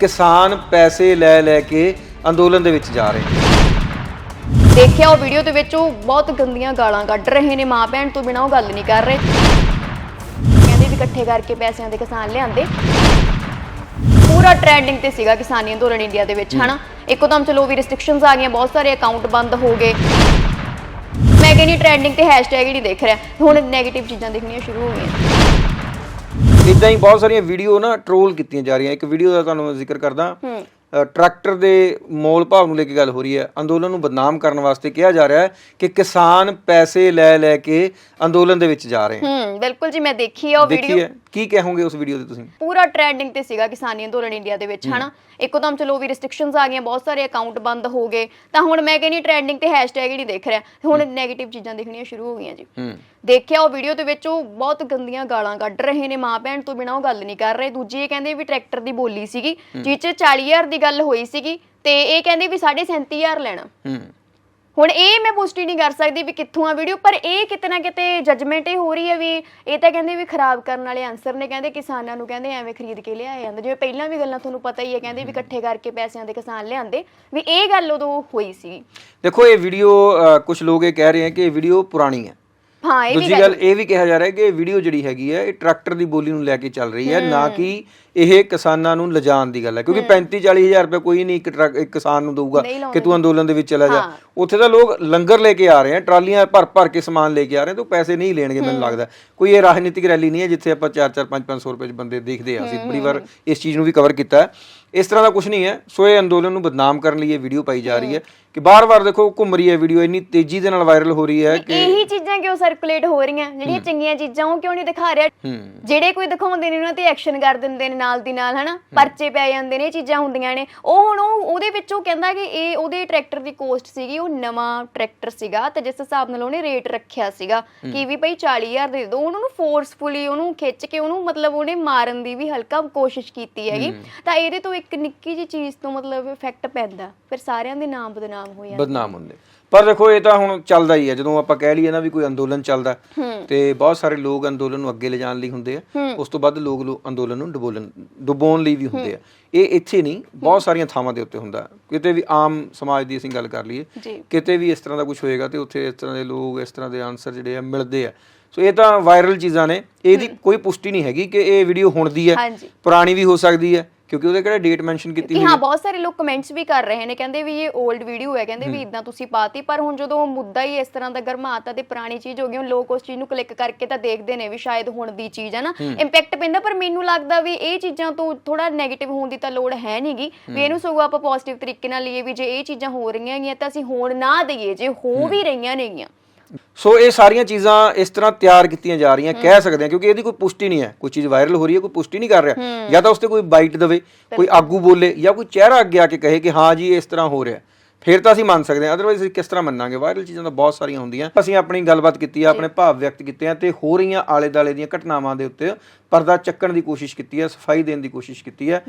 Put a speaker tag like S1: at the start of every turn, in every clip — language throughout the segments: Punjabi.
S1: ਕਿਸਾਨ ਪੈਸੇ ਲੈ ਲੈ ਕੇ ਅੰਦੋਲਨ ਦੇ ਵਿੱਚ ਜਾ ਰਹੇ ਨੇ।
S2: ਦੇਖਿਆ ਉਹ ਵੀਡੀਓ ਦੇ ਵਿੱਚ ਉਹ ਬਹੁਤ ਗੰਦੀਆਂ ਗਾਲਾਂ ਕੱਢ ਰਹੇ ਨੇ ਮਾਂ ਭੈਣ, ਤੋਂ ਬਿਨਾਂ ਉਹ ਗੱਲ ਨਹੀਂ ਕਰ ਰਹੇ। ਕਹਿੰਦੇ ਵੀ ਇਕੱਠੇ ਕਰਕੇ ਪੈਸਿਆਂ ਦੇ ਕਿਸਾਨ ਲਿਆਂਦੇ। ਪੂਰਾ ਟ੍ਰੈਂਡਿੰਗ ਤੇ ਸੀਗਾ ਕਿਸਾਨੀ ਅੰਦੋਲਨ ਇੰਡੀਆ ਦੇ ਵਿੱਚ, ਹਨਾ? ਇੱਕੋਦਮ ਚਲੋ ਵੀ ਰੈਸਟ੍ਰਿਕਸ਼ਨਸ ਆ ਗਈਆਂ, ਬਹੁਤ ਸਾਰੇ ਅਕਾਊਂਟ ਬੰਦ ਹੋ ਗਏ। ਮੈਂ ਕਹਿੰਦੀ ਟ੍ਰੈਂਡਿੰਗ ਤੇ ਹੈਸ਼ਟੈਗ ਹੀ ਨਹੀਂ ਦੇਖ ਰਿਹਾ। ਹੁਣ 네ਗੇਟਿਵ ਚੀਜ਼ਾਂ ਦਿਖਣੀਆਂ ਸ਼ੁਰੂ ਹੋ ਗਈਆਂ।
S1: ਇਦਾਂ ਹੀ ਬਹੁਤ ਸਾਰੀਆਂ ਵੀਡੀਓ ਨਾ ਟ੍ਰੋਲ ਕੀਤੀਆਂ ਜਾ ਰਹੀਆਂ। ਇੱਕ ਵੀਡੀਓ ਦਾ ਤੁਹਾਨੂੰ ਮੈਂ ਜ਼ਿਕਰ ਕਰਦਾ। ਟਰੈਕਟਰ ਦੇ ਮੋਲ ਭਾਵ ਨੂੰ ਲੈ ਕੇ ਗੱਲ ਹੋ ਰਹੀ ਹੈ। ਅੰਦੋਲਨ ਨੂੰ ਬਦਨਾਮ ਕਰਨ ਵਾਸਤੇ ਕਿਹਾ ਜਾ ਰਿਹਾ ਹੈ ਕਿ ਕਿਸਾਨ ਪੈਸੇ ਲੈ ਲੈ ਕੇ ਅੰਦੋਲਨ ਦੇ ਵਿੱਚ ਜਾ ਰਹੇ ਨੇ
S2: ਹੂੰ ਬਿਲਕੁਲ ਜੀ ਮੈਂ ਦੇਖੀ ਆ ਉਹ ਵੀਡੀਓ
S1: ਕੀ ਕਹੋਗੇ ਉਸ ਵੀਡੀਓ ਤੇ ਤੁਸੀਂ?
S2: ਪੂਰਾ ਟ੍ਰੈਂਡਿੰਗ ਤੇ ਸੀਗਾ ਕਿਸਾਨੀ ਅੰਦੋਲਨ ਇੰਡੀਆ ਦੇ ਵਿੱਚ ਹਨਾ? ਇੱਕੋਦਮ ਚਲੋ ਵੀ ਰੈਸਟ੍ਰਿਕਸ਼ਨਸ ਆ ਗਈਆਂ ਬਹੁਤ ਸਾਰੇ ਅਕਾਊਂਟ ਬੰਦ ਹੋ ਗਏ। ਤਾਂ ਹੁਣ ਮੈਂ ਕਹਿੰਦੀ ਟ੍ਰੈਂਡਿੰਗ ਤੇ ਹੈਸ਼ਟੈਗ ਹੀ ਨਹੀਂ ਦੇਖ ਰਿਹਾ। ਹੁਣ 네ਗੇਟਿਵ ਚੀਜ਼ਾਂ ਦਿਖਣੀਆਂ ਸ਼ੁਰੂ ਹੋ ਗਈਆਂ ਜੀ। ਦੇਖਿਆ ਉਹ ਵੀਡੀਓ ਦੇ ਵਿੱਚ ਉਹ ਬਹੁਤ ਗੰਦੀਆਂ ਗਾਲਾਂ ਕੱਢ ਰਹੇ ਨੇ ਮਾਂ ਭੈਣ ਤੋਂ ਬਿਨਾਂ ਉਹ ਗੱਲ ਨਹੀਂ ਕਰ ਰਹੇ। ਦੂਜੀ ਇਹ ਕਹਿੰਦੇ ਵੀ ਟਰੈਕਟਰ ਦੀ ਬੋਲੀ ਸੀਗੀ ਜਿਸ 'ਚ 40000 ਦੀ ਗੱਲ ਹੋਈ ਸੀਗੀ ਤੇ ਇਹ ਕਹਿੰਦੇ ਵੀ 37500 ਲੈਣਾ। ਹੁਣ ਇਹ ਮੈਂ ਪੁਸ਼ਟੀ ਨਹੀਂ ਕਰ ਸਕਦੀ ਵੀ ਕਿੱਥੋਂ ਆ ਵੀਡੀਓ ਪਰ ਇਹ ਕਿਤੇ ਨਾ ਕਿਤੇ ਜਜਮੈਂਟ ਇਹ ਹੋ ਰਹੀ ਹੈ ਵੀ ਇਹ ਤਾਂ ਕਹਿੰਦੇ ਵੀ ਖਰਾਬ ਕਰਨ ਵਾਲੇ ਆਨਸਰ ਨੇ ਕਹਿੰਦੇ ਕਿਸਾਨਾਂ ਨੂੰ ਕਹਿੰਦੇ ਐਵੇਂ ਖਰੀਦ ਕੇ ਲਿਆਏ ਜਾਂਦੇ। ਜਿਵੇਂ ਪਹਿਲਾਂ ਵੀ ਗੱਲਾਂ ਤੁਹਾਨੂੰ ਪਤਾ ਹੀ ਹੈ ਕਹਿੰਦੇ ਵੀ ਇਕੱਠੇ ਕਰਕੇ ਪੈਸਿਆਂ ਦੇ ਕਿਸਾਨ ਲਿਆਂਦੇ ਵੀ ਇਹ ਗੱਲ ਉਦੋਂ ਹੋਈ ਸੀ।
S1: ਦੇਖੋ ਇਹ ਵੀਡੀਓ ਕੁਝ ਲੋਕ ਇਹ ਕਹਿ ਰਹੇ ਹੈ ਕਿ ਇਹ ਵੀਡੀਓ ਪੁਰਾਣੀ ਹੈ।
S2: ਹਾਂ ਇਹ ਵੀ
S1: ਦੂਜੀ ਗੱਲ ਇਹ ਵੀ ਕਿਹਾ ਜਾ ਰਿਹਾ ਹੈ ਕਿ ਇਹ ਵੀਡੀਓ ਜਿਹੜੀ ਹੈਗੀ ਹੈ ਇਹ ਟਰੈਕਟਰ ਦੀ ਬੋਲੀ ਨੂੰ ਲੈ ਕੇ ਚੱਲ ਰਹੀ ਹੈ ਨਾ ਕਿ ਇਹ ਕਿਸਾਨਾਂ ਨੂੰ ਲਿਜਾਣ ਦੀ ਗੱਲ ਹੈ ਕਿਉਂਕਿ 35 40000 ਰੁਪਏ ਕੋਈ ਨਹੀਂ ਇੱਕ ਟਰੱਕ ਇੱਕ ਕਿਸਾਨ ਨੂੰ ਦਊਗਾ
S2: ਨਹੀਂ ਲਾਉਂਦੇ
S1: ਕਿ ਤੂੰ ਅੰਦੋਲਨ ਦੇ ਵਿੱਚ ਚਲਾ ਜਾ। ਉੱਥੇ ਤਾਂ ਲੋਕ ਲੰਗਰ ਲੈ ਕੇ ਆ ਰਹੇ ਆ ਟਰਾਲੀਆਂ ਭਰ ਭਰ ਕੇ ਸਮਾਨ ਲੈ ਕੇ ਆ ਰਹੇ ਤੇ ਪੈਸੇ ਨਹੀਂ ਲੈਣਗੇ ਮੈਨੂੰ ਲੱਗਦਾ। ਕੋਈ ਇਹ ਰਾਜਨੀਤਿਕ ਰੈਲੀ ਨਹੀਂ ਹੈ ਜਿੱਥੇ ਆਪਾਂ 4 4 5 500 ਰੁਪਏ ਚ ਬੰਦੇ ਦੇਖਦੇ ਆ। ਅਸੀਂ ਬੜੀ ਵਾਰ ਇਸ ਚੀਜ਼ ਨੂੰ ਵੀ ਕਵਰ ਕੀਤਾ ਹੈ। ਇਸ ਤਰ੍ਹਾਂ ਦਾ ਕੁਝ ਨਹੀਂ ਹੈ। ਸੋ ਇਹ ਅੰਦੋਲਨ ਨੂੰ ਬਦਨਾਮ ਕਰਨ ਲਈ ਇਹ ਵੀਡੀਓ ਪਾਈ ਜਾ ਰਹੀ ਹੈ ਕਿ ਬਾਰ-ਬਾਰ ਦੇਖੋ ਘੁੰਮ ਰਹੀ ਹੈ ਵੀਡੀਓ ਇੰਨੀ ਤੇਜ਼ੀ ਦੇ ਨਾਲ ਵਾਇਰਲ ਹੋ ਰਹੀ ਹੈ ਕਿ
S2: ਇਹੀ ਚੀਜ਼ਾਂ ਕਿਉਂ ਸਰਕੂਲੇਟ ਹੋ ਰਹੀਆਂ? ਜਿਹੜੀਆਂ ਚੰਗੀਆਂ ਚੀਜ਼ਾਂ ਉਹ ਕਿਉਂ ਨਹੀਂ ਦਿਖਾ ਰਿਹਾ? ਜਿਹੜੇ ਕੋਈ ਦਿਖਾਉਂਦੇ ਨੇ ਉਹਨਾਂ ਤੇ ਐਕਸ਼ਨ ਕਰ ਦਿੰਦੇ ਨੇ ਨਾਲ ਦੀ ਨਾਲ ਹਨਾ? ਪਰਚੇ ਪੈ ਜਾਂਦੇ ਨੇ ਇਹ ਚੀਜ਼ਾਂ ਹੁੰਦੀਆਂ ਨੇ। ਉਹ ਹੁਣ ਉਹ ਉਹਦੇ ਵਿੱਚ ਉਹ ਕਹਿੰਦਾ ਕਿ ਇਹ ਉਹਦੇ ਟਰੈਕਟਰ ਦੀ ਕੋਸਟ ਸੀਗੀ ਉਹ ਨਵਾਂ ਟਰੈਕਟਰ ਸੀਗਾ ਤੇ ਜਿਸ ਹਿਸਾਬ ਨਾਲ ਉਹਨੇ ਰੇਟ ਰੱਖਿਆ ਸੀਗਾ ਕਿ ਵੀ ਭਾਈ 40000 ਦੇ ਦਿਓ ਉਹਨਾਂ ਨੂੰ ਫੋਰਸਫੁਲੀ ਉਹਨੂੰ ਖਿੱਚ ਕੇ ਉਹਨੂੰ ਮਤਲਬ ਉਹਨੇ ਮਾਰਨ ਦੀ ਵੀ ਹਲਕਾ ਕੋਸ਼ਿਸ਼ ਕੀਤੀ ਹੈਗੀ। ਤਾਂ ਇਹਦੇ ਤੋਂ ਇੱਕ ਨਿੱਕੀ ਜਿਹੀ ਚੀਜ਼ ਤੋਂ ਮਤਲਬ ਇਫੈਕਟ ਪੈਂਦਾ। ਫਿਰ ਸਾਰਿਆਂ ਦੇ ਨਾਮ ਬਦਨਾਮ ਹੋ ਜਾਂਦੇ।
S1: ਬਦਨਾਮ ਹੁੰਦੇ। ਪਰ ਦੇਖੋ ਇਹ ਤਾਂ ਹੁਣ ਚੱਲਦਾ ਹੀ ਹੈ। ਜਦੋਂ ਆਪਾਂ ਕਹਿ ਲਈਏ ਨਾ ਵੀ ਕੋਈ ਅੰਦੋਲਨ ਚੱਲਦਾ ਤੇ ਬਹੁਤ ਸਾਰੇ ਲੋਕ ਅੰਦੋਲਨ ਨੂੰ ਅੱਗੇ ਲਿਜਾਣ ਲਈ ਹੁੰਦੇ ਆ। ਉਸ ਤੋਂ ਬਾਅਦ ਲੋਕ ਲੋ- ਅੰਦੋਲਨ ਨੂੰ ਡੁਬੋਲਣ ਡੁਬੋਣ ਲਈ ਵੀ ਹੁੰਦੇ ਆ। ਇਹ ਇੱਥੇ ਨਹੀਂ ਬਹੁਤ ਸਾਰੀਆਂ ਥਾਵਾਂ ਦੇ ਉੱਤੇ ਹੁੰਦਾ। ਕਿਤੇ ਵੀ ਆਮ ਸਮਾਜ ਦੀ ਅਸੀਂ ਗੱਲ ਕਰ ਲਈਏ
S2: ਜੀ।
S1: ਕਿਤੇ ਵੀ ਇਸ ਤਰ੍ਹਾਂ ਦਾ ਕੁਝ ਹੋਏਗਾ ਤੇ ਉੱਥੇ ਇਸ ਤਰ੍ਹਾਂ ਦੇ ਲੋਕ ਇਸ ਤਰ੍ਹਾਂ ਦੇ ਆਨਸਰ ਜਿਹੜੇ ਆ ਮਿਲਦੇ ਆ। ਸੋ ਇਹ ਤਾਂ ਵਾਇਰਲ ਚੀਜ਼ਾਂ ਨੇ। ਇਹਦੀ ਕੋਈ ਪੁਸ਼ਟੀ ਨਹੀਂ ਹੈਗੀ ਕਿ ਇਹ ਵੀਡੀਓ ਹੁਣ ਦੀ ਹੈ
S2: ਹਾਂਜੀ।
S1: ਪੁਰਾਣੀ ਵੀ ਹੋ ਸਕਦੀ ਹੈ। ਕਿਉਂਕਿ ਉਹਦੇ ਕਿਹੜਾ ਡੇਟ ਮੈਂਸ਼ਨ ਕੀਤੀ
S2: ਕਿ ਹਾਂ ਬਹੁਤ ਸਾਰੇ ਲੋਕ ਕਮੈਂਟਸ ਵੀ ਕਰ ਰਹੇ ਨੇ ਕਹਿੰਦੇ ਵੀ ਇਹ 올ਡ ਵੀਡੀਓ ਹੈ ਕਹਿੰਦੇ ਵੀ ਇਦਾਂ ਤੁਸੀਂ ਪਾਤੀ ਪਰ ਹੁਣ ਜਦੋਂ ਮੁੱਦਾ ਹੀ ਇਸ ਤਰ੍ਹਾਂ ਦਾ ਗਰਮਾਤਾ ਤੇ ਪੁਰਾਣੀ ਚੀਜ਼ ਹੋ ਗਈ ਹੁਣ ਲੋਕ ਉਸ ਚੀਜ਼ ਨੂੰ ਕਲਿੱਕ ਕਰਕੇ ਤਾਂ ਦੇਖਦੇ ਨੇ ਵੀ ਸ਼ਾਇਦ ਹੁਣ ਦੀ ਚੀਜ਼ ਹੈ ਨਾ। ਇੰਪੈਕਟ ਪੈਂਦਾ ਪਰ ਮੈਨੂੰ ਲੱਗਦਾ ਵੀ ਇਹ ਚੀਜ਼ਾਂ ਤੋਂ ਥੋੜਾ 네ਗੇਟਿਵ ਹੋਣ ਦੀ ਤਾਂ ਲੋੜ ਹੈ ਨਹੀਂਗੀ ਵੀ ਇਹਨੂੰ ਸਗੋਂ ਆਪਾਂ ਪੋਜ਼ਿਟਿਵ ਤਰੀਕੇ ਨਾਲ ਲਈਏ ਵੀ ਜੇ ਇਹ ਚੀਜ਼ਾਂ ਹੋ ਰਹੀਆਂ ਹੈਗੀਆਂ ਤਾਂ ਅਸੀਂ ਹੋਣ ਨਾ ਦਈਏ ਜੇ ਹੋ। ਵੀ ਰਹੀਆਂ ਨੇਗੀਆਂ।
S1: ਸੋ ਇਹ ਸਾਰੀਆਂ ਚੀਜ਼ਾਂ ਇਸ ਤਰ੍ਹਾਂ ਤਿਆਰ ਕੀਤੀਆਂ ਜਾ ਰਹੀਆਂ ਕਹਿ ਸਕਦੇ ਹਾਂ ਕਿਉਂਕਿ ਇਹਦੀ ਕੋਈ ਪੁਸ਼ਟੀ ਨਹੀਂ ਹੈ। ਕੋਈ ਚੀਜ਼ ਵਾਇਰਲ ਹੋ ਰਹੀ ਹੈ ਕੋਈ ਪੁਸ਼ਟੀ ਨਹੀਂ ਕਰ ਰਿਹਾ। ਜਾਂ ਤਾਂ ਉਸ ਤੇ ਕੋਈ ਬਾਈਟ ਦੇਵੇ ਕੋਈ ਆਗੂ ਬੋਲੇ ਜਾਂ ਕੋਈ ਚਿਹਰਾ ਅੱਗੇ ਆ ਕੇ ਕਹੇ ਕਿ ਹਾਂ ਜੀ ਇਸ ਤਰ੍ਹਾਂ ਹੋ ਰਿਹਾ। ਫਿਰ ਤਾਂ ਅਸੀਂ ਮੰਨ ਸਕਦੇ ਹਾਂ ਅਦਰਵਾਈਜ਼ ਅਸੀਂ ਕਿਸ ਤਰ੍ਹਾਂ ਮੰਨਾਂਗੇ? ਵਾਇਰਲ ਚੀਜ਼ਾਂ ਤਾਂ ਬਹੁਤ ਸਾਰੀਆਂ ਹੁੰਦੀਆਂ। ਅਸੀਂ ਆਪਣੀ ਗੱਲਬਾਤ ਕੀਤੀ ਹੈ ਆਪਣੇ ਭਾਵ ਵਿਅਕਤ ਕੀਤੇ ਆ ਤੇ ਹੋ ਰਹੀਆਂ ਆਲੇ ਦਾਲੇ ਦੀਆਂ ਘਟਨਾਵਾਂ ਦੇ ਉੱਤੇ ਪਰਦਾ ਚੱਕਣ ਦੀ ਕੋਸ਼ਿਸ਼ ਕੀਤੀ ਹੈ ਸਫ਼ਾਈ ਦੇਣ ਦੀ ਕੋਸ਼ਿਸ਼ ਕੀਤੀ ਹੈ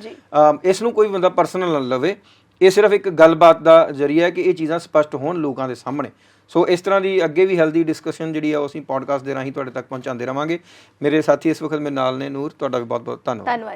S1: ਇਸ ਨੂੰ ਕੋਈ ਬੰਦਾ ਪਰਸਨਲ ਨਾ ਲਵੇ। ਇਹ ਸਿਰਫ ਇੱਕ ਗੱਲਬਾਤ ਦਾ ਜ਼ਰੀਆ ਹੈ ਕਿ ਇਹ ਚੀਜ਼ਾਂ ਸਪਸ਼ਟ ਹੋਣ ਲੋਕਾਂ ਦੇ ਸਾਹਮਣੇ। ਸੋ ਇਸ ਤਰ੍ਹਾਂ ਦੀ ਅੱਗੇ ਵੀ ਹੈਲਦੀ ਡਿਸਕਸ਼ਨ ਜਿਹੜੀ ਆ ਉਹ ਅਸੀਂ ਪੋਡਕਾਸਟ ਦੇ ਰਾਹੀਂ ਤੁਹਾਡੇ ਤੱਕ ਪਹੁੰਚਾਉਂਦੇ ਰਵਾਂਗੇ। ਮੇਰੇ ਸਾਥੀ ਇਸ ਵਕਤ ਮੇਰੇ ਨਾਲ ਨੇ ਨੂਰ, ਤੁਹਾਡਾ ਵੀ ਬਹੁਤ ਬਹੁਤ ਧੰਨਵਾਦ
S2: ਧੰਨਵਾਦ